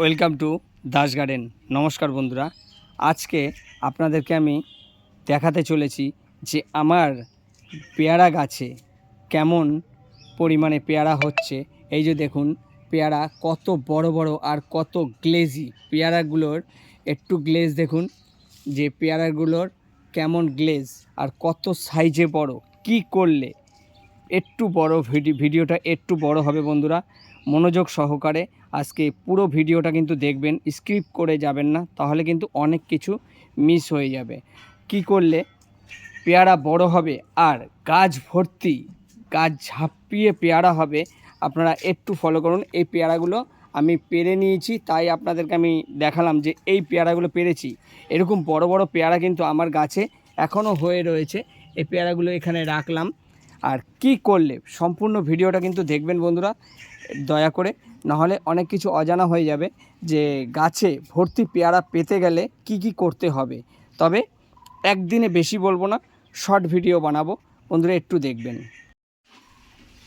Welcome to Das garden. নমস্কার বন্ধুরা। আজকে আপনাদেরকে আমি দেখাতে চলেছি যে আমার পেয়ারা গাছে কেমন পরিমাণে পেয়ারা হচ্ছে। এই যে দেখুন, পেয়ারা কত বড় বড় আর কত গ্লেজি পেয়ারাগুলোর একটু গ্লেজ দেখুন, যে পেয়ারাগুলোর কেমন গ্লেজ আর কত সাইজে বড়। কি করলে? একটু বড় ভিডি ভিডিওটা একটু বড় হবে বন্ধুরা। মনোযোগ সহকারে আজকে পুরো ভিডিওটা কিন্তু দেখবেন স্ক্রিপ্ট করে যাবেন না, তাহলে কিন্তু অনেক কিছু মিস হয়ে যাবে। কি করলে? পেয়ারা বড় হবে আর গাছ ভর্তি, গাছ ঝাঁপিয়ে পেয়ারা হবে, আপনারা একটু ফলো করুন। এই পেয়ারাগুলো আমি পেরে নিয়েছি, তাই আপনাদেরকে আমি দেখালাম যে এই পেয়ারাগুলো পেরেছি। এরকম বড় বড় পেয়ারা কিন্তু আমার গাছে এখনও হয়ে রয়েছে। এই পেয়ারাগুলো এখানে রাখলাম। আর কি করলে? সম্পূর্ণ ভিডিওটা কিন্তু দেখবেন বন্ধুরা, দয়া করে। নাহলে অনেক কিছু অজানা হয়ে যাবে যে গাছে ভর্তি পেয়ারা পেতে গেলে কি কি করতে হবে। তবে একদিনে বেশি বলব না, শর্ট ভিডিও বানাবো। বন্ধুরা, একটু দেখবেন।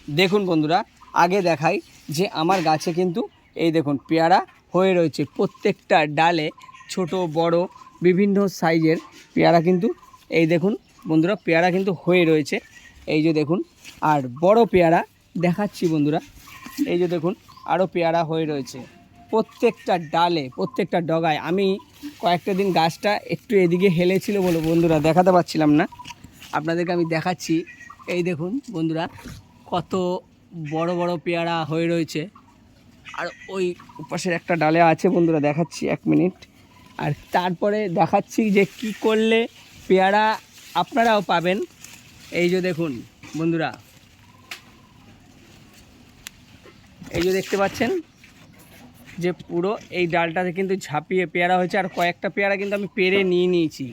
দেখুন বন্ধুরা, আগে দেখাই যে আমার গাছে কিন্তু এই দেখুন পেয়ারা হয়ে রয়েছে। প্রত্যেকটা ডালে ছোট, বড়, বিভিন্ন সাইজের পেয়ারা কিন্তু, এই দেখুন বন্ধুরা, পেয়ারা কিন্তু হয়ে রয়েছে। এই যে দেখুন, আর বড় পেয়ারা দেখাচ্ছি বন্ধুরা। এই যে দেখুন আরও পেয়ারা হয়ে রয়েছে। প্রত্যেকটা ডালে, প্রত্যেকটা ডগায়, আমি কয়েকটা দিন গাছটা একটু এদিকে হেলেছিল বলে বন্ধুরা দেখাতে পারছিলাম না। আপনাদেরকে আমি দেখাচ্ছি। এই দেখুন বন্ধুরা, কত বড় বড় পেয়ারা হয়ে রয়েছে। আর ওই পাশের একটা ডালে আছে বন্ধুরা, দেখাচ্ছি এক মিনিট। আর তারপরে দেখাচ্ছি যে কি করলে পেয়ারা আপনারাও পাবেন। এই যে দেখুন, বন্ধুরা। এই যে দেখতে পাচ্ছেন যে পুরো এই ডালটাতে কিন্তু ঝাঁপিয়ে পেয়ারা হয়েছে, আর কয়েকটা পেয়ারা কিন্তু আমি পেরে নিয়ে নিয়েছি।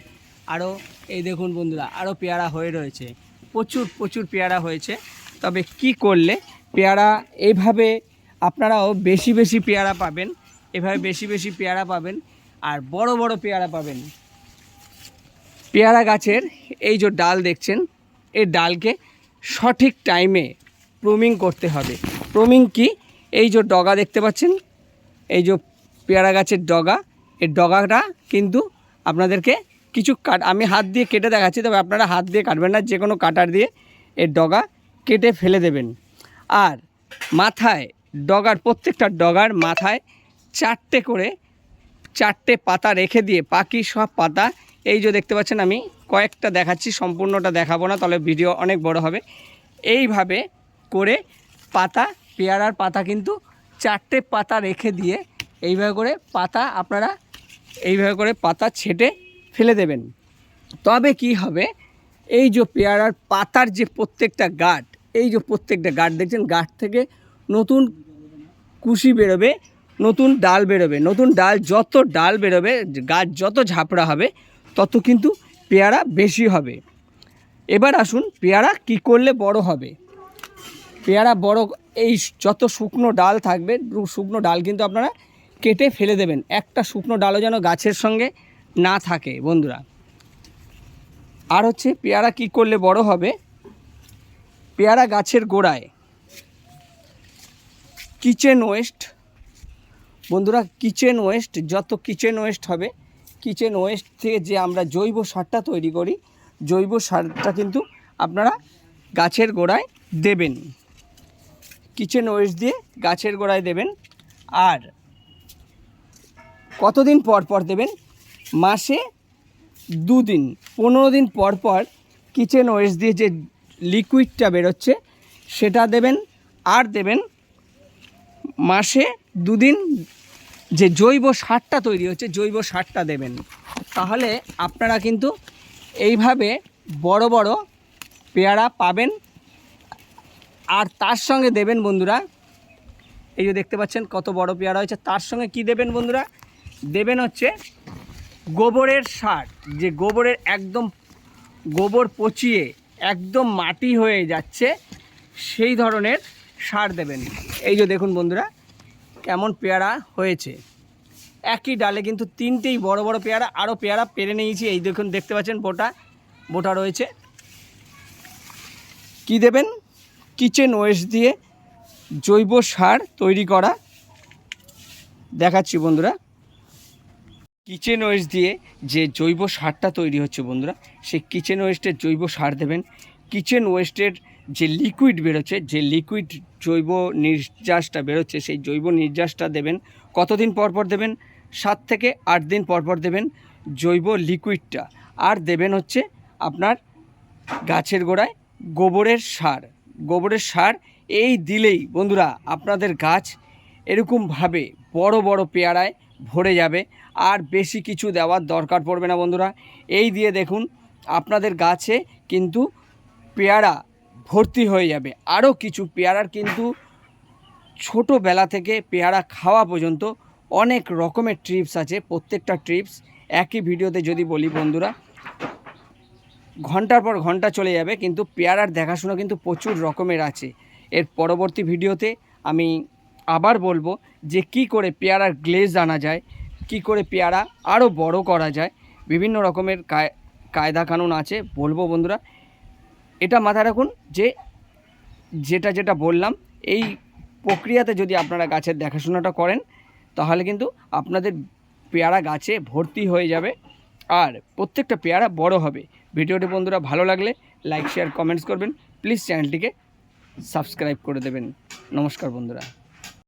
আরও এই দেখুন বন্ধুরা আরও পেয়ারা হয়ে রয়েছে। প্রচুর প্রচুর পেয়ারা হয়েছে। তবে কি করলে পেয়ারা এইভাবে আপনারাও বেশি বেশি পেয়ারা পাবেন, এভাবে বেশি বেশি পেয়ারা পাবেন, আর বড় বড় পেয়ারা পাবেন। পেয়ারা গাছের এই যে ডাল দেখছেন এই ডালকে সঠিক টাইমে প্রুমিং করতে হবে। প্রুমিং কি? এই যে ডগা দেখতে পাচ্ছেন, এই যে পেয়ারা গাছের ডগা, এই ডগাটা কিন্তু আপনাদেরকে কিছু কাট আমি হাত দিয়ে কেটে দেখাচ্ছি, তবে আপনারা হাত দিয়ে কাটবেন না যে কোনো কাটার দিয়ে এর ডগা কেটে ফেলে দেবেন। আর মাথায়, ডগার প্রত্যেকটা ডগার মাথায় চারটে করে, চারটে পাতা রেখে দিয়ে বাকি সব পাতা এই যে দেখতে পাচ্ছেন আমি, কয়েকটা দেখাচ্ছি, সম্পূর্ণটা দেখাবো না, তাহলে ভিডিও অনেক বড় হবে। এইভাবে করে পাতা, পেয়ারার পাতা কিন্তু চারটে পাতা রেখে দিয়ে এইভাবে করে পাতা আপনারা এইভাবে করে পাতা ছেটে ফেলে দেবেন। তবে কি হবে, এই যে পেয়ারার পাতার যে প্রত্যেকটা গাঠ এই যে প্রত্যেকটা গাঠ দেখছেন গাঠ থেকে নতুন কুশি বেরোবে, নতুন ডাল বেরোবে, নতুন ডাল যত ডাল বেরোবে গাছ যত ঝাপড়া হবে তত কিন্তু পেয়ারা বেশি হবে। এবার আসুন পেয়ারা কি করলে বড় হবে। পেয়ারা বড়, এই যত শুকনো ডাল থাকবে, শুকনো ডাল কিন্তু আপনারা কেটে ফেলে দেবেন। একটা শুকনো ডালও যেন গাছের সঙ্গে না থাকে, বন্ধুরা। আর হচ্ছে পেয়ারা কি করলে বড় হবে? পেয়ারা গাছের গোড়ায়। Kitchen waste. বন্ধুরা, কিচেন ওয়েস্ট, যত কিচেন ওয়েস্ট হবে কিচেন ওয়েস্ট থেকে যে আমরা জৈব সারটা তৈরি করি, জৈব সারটা কিন্তু আপনারা গাছের গোড়ায় দেবেন। কিচেন ওয়েস্ট দিয়ে গাছের গোড়ায় দেবেন। আর কতদিন পর পর দেবেন? মাসে দুদিন, পনেরো দিন পর পর কিচেন ওয়েস্ট দিয়ে যে লিকুইডটা বেরোচ্ছে, সেটা দেবেন। আর দেবেন মাসে দুদিন যে জৈব সারটা তৈরি হচ্ছে, জৈব সারটা দেবেন। তাহলে আপনারা কিন্তু এইভাবে বড় বড় পেয়ারা পাবেন। আর তার সঙ্গে দেবেন বন্ধুরা, এই যে দেখতে পাচ্ছেন কত বড় পেয়ারা হয়েছে, তার সঙ্গে কি দেবেন বন্ধুরা? দেবেন হচ্ছে গোবরের সার। যে গোবরের একদম গোবর পচিয়ে একদম মাটি হয়ে যাচ্ছে, সেই ধরনের সার দেবেন। এই যে দেখুন বন্ধুরা কেমন পেয়ারা হয়েছে? একই ডালে কিন্তু তিনটেই বড় বড় পেয়ারা আরও পেয়ারা পেরে নিয়েছি। এই দেখুন, দেখতে পাচ্ছেন বোটা বোটা রয়েছে। কি দেবেন? কিচেন ওয়েস্ট দিয়ে জৈব সার তৈরি করা। দেখাচ্ছি বন্ধুরা। কিচেন ওয়েস্ট দিয়ে যে জৈব সারটা তৈরি হচ্ছে বন্ধুরা, সেই কিচেন ওয়েস্টের জৈব সার দেবেন। কিচেন ওয়েস্টের যে লিকুইড বেরোচ্ছে, যে লিকুইড জৈব নির্যাসটা বেরোচ্ছে, সেই জৈব নির্যাসটা দেবেন, কতদিন পর পর দেবেন? সাত থেকে আট দিন পর পর দেবেন জৈব লিকুইডটা আর দেবেন হচ্ছে আপনার গাছের গোড়ায় গোবরের সার। গোবরের সার এই দিলেই বন্ধুরা আপনাদের গাছ এরকমভাবে বড় বড় পেয়ারায় ভরে যাবে, আর বেশি কিছু দেওয়ার দরকার পড়বে না বন্ধুরা। এই দিয়ে দেখুন, আপনাদের গাছে কিন্তু পেয়ারা ভর্তি হয়ে যাবে। আরও কিছু পেয়ারার কিন্তু ছোটোবেলা থেকে পেয়ারা খাওয়া পর্যন্ত অনেক রকমের ট্রিপস আছে, প্রত্যেকটা ট্রিপস একই ভিডিওতে যদি বলি বন্ধুরা, ঘণ্টার পর ঘণ্টা চলে যাবে, কিন্তু পেয়ারার দেখাশোনা কিন্তু প্রচুর রকমের আছে। এর পরবর্তী ভিডিওতে আমি আবার বলব যে কি করে পেয়ারার গ্লেজ আনা যায়, কি করে পেয়ারা আরও বড় করা যায়, বিভিন্ন রকমের কায়- কায়দা কানুন আছে, বলব বন্ধুরা এটা মাথায় রাখুন যে যেটা যেটা বললাম, এই প্রক্রিয়াতে যদি আপনারা গাছের দেখাশোনাটা করেন, তাহলে কিন্তু আপনাদের পেয়ারা গাছে ভর্তি হয়ে যাবে আর প্রত্যেকটা পেয়ারা বড় হবে। ভিডিওটি বন্ধুরা ভালো লাগলে লাইক শেয়ার কমেন্টস করবেন। প্লিজ চ্যানেলটিকে সাবস্ক্রাইব করে দেবেন। নমস্কার বন্ধুরা।